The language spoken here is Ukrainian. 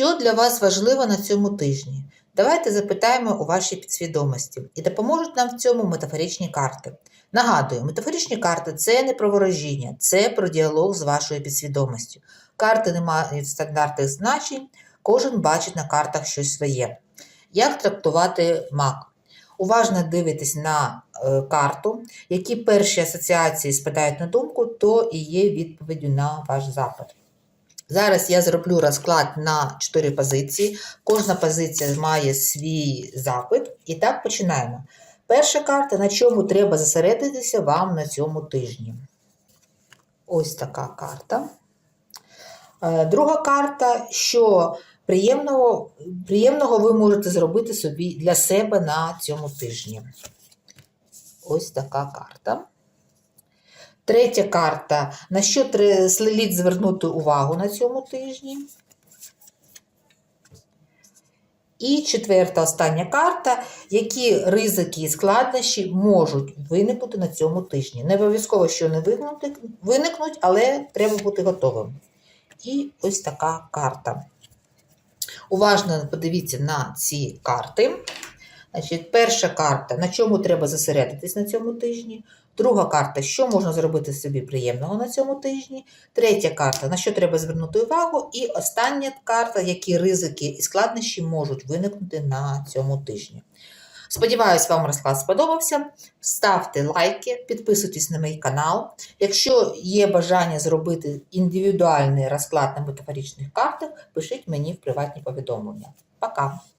Що для вас важливо на цьому тижні? Давайте запитаємо у вашій підсвідомості і допоможуть нам в цьому метафоричні карти. Нагадую, метафоричні карти це не про ворожіння, це про діалог з вашою підсвідомістю. Карти не мають стандартних значень, кожен бачить на картах щось своє. Як трактувати маг? Уважно дивитесь на е, карту, які перші асоціації спадають на думку, то і є відповіддю на ваш запит. Зараз я зроблю розклад на 4 позиції. Кожна позиція має свій запит. І так починаємо. Перша карта, на чому треба зосередитися вам на цьому тижні. Ось така карта. Е, Друга карта, що приємного, приємного ви можете зробити собі для себе на цьому тижні. Ось така карта. Третя карта. На що слід звернути увагу на цьому тижні? І четверта остання карта, які ризики і складнощі можуть виникнути на цьому тижні. Не обов'язково, що не виникнуть, але треба бути готовим. І ось така карта. Уважно подивіться на ці карти. Значить, перша карта, на чому треба зосередитись на цьому тижні. Друга карта, що можна зробити собі приємного на цьому тижні. Третя карта, на що треба звернути увагу. І остання карта, які ризики і складнощі можуть виникнути на цьому тижні. Сподіваюсь, вам розклад сподобався. Ставте лайки, підписуйтесь на мій канал. Якщо є бажання зробити індивідуальний розклад на метафоричних картах, пишіть мені в приватні повідомлення. Пока!